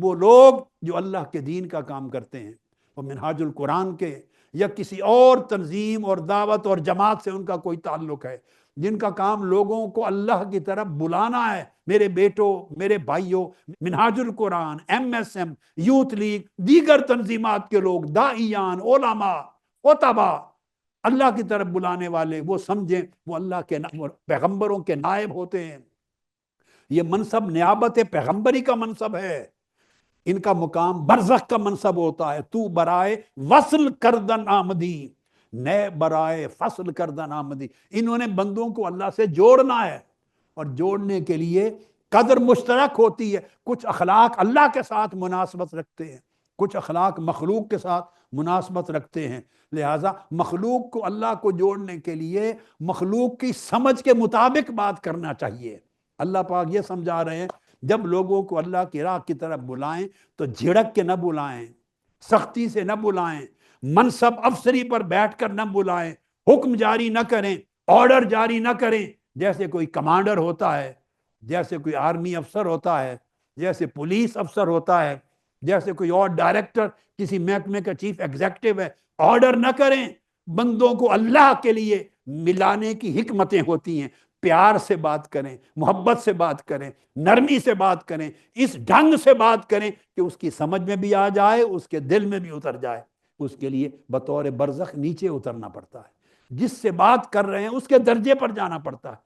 وہ لوگ جو اللہ کے دین کا کام کرتے ہیں، وہ منہاج القرآن کے یا کسی اور تنظیم اور دعوت اور جماعت سے ان کا کوئی تعلق ہے۔ جن کا کام لوگوں کو اللہ کی طرف بلانا ہے، میرے بیٹوں میرے بھائیوں Minhaj ul Quran, M S M, youth league, دیگر تنظیمات کے لوگ دائیان علماء اوتبا اللہ کی طرف بلانے والے، وہ سمجھیں، وہ اللہ کے پیغمبروں کے نائب ہوتے ہیں۔ یہ منصب نیابت پیغمبری کا منصب ہے۔ ان کا مقام برزخ کا منصب ہوتا ہے۔ تو برائے وصل کردن آمدی نئے برائے فصل کردن آمدی انہوں نے بندوں کو اللہ سے جوڑنا ہے اور جوڑنے کے لیے قدر مشترک ہوتی ہے۔ کچھ اخلاق اللہ کے ساتھ مناسبت رکھتے ہیں، کچھ اخلاق مخلوق کے ساتھ مناسبت رکھتے ہیں۔ لہٰذا مخلوق کو اللہ کو جوڑنے کے لیے مخلوق کی سمجھ کے مطابق بات کرنا چاہیے۔ اللہ پاک یہ سمجھا رہے ہیں جب لوگوں کو اللہ کی راہ کی طرف بلائیں تو جھڑک کے نہ بلائیں، سختی سے نہ بلائیں، منصب افسری پر بیٹھ کر نہ بلائیں، حکم جاری نہ کریں، آرڈر جاری نہ کریں۔ جیسے کوئی کمانڈر ہوتا ہے، جیسے کوئی آرمی افسر ہوتا ہے، جیسے پولیس افسر ہوتا ہے، جیسے کوئی اور ڈائریکٹر، کسی محکمے کا چیف ایگزیکٹو ہے، آرڈر نہ کریں۔ بندوں کو اللہ کے لیے ملانے کی حکمتیں ہوتی ہیں۔ پیار سے بات کریں، محبت سے بات کریں، نرمی سے بات کریں، اس ڈھنگ سے بات کریں کہ اس کی سمجھ میں بھی آ جائے، اس کے دل میں بھی اتر جائے۔ اس کے لیے بطور برزخ نیچے اترنا پڑتا ہے۔ جس سے بات کر رہے ہیں، اس کے درجے پر جانا پڑتا ہے۔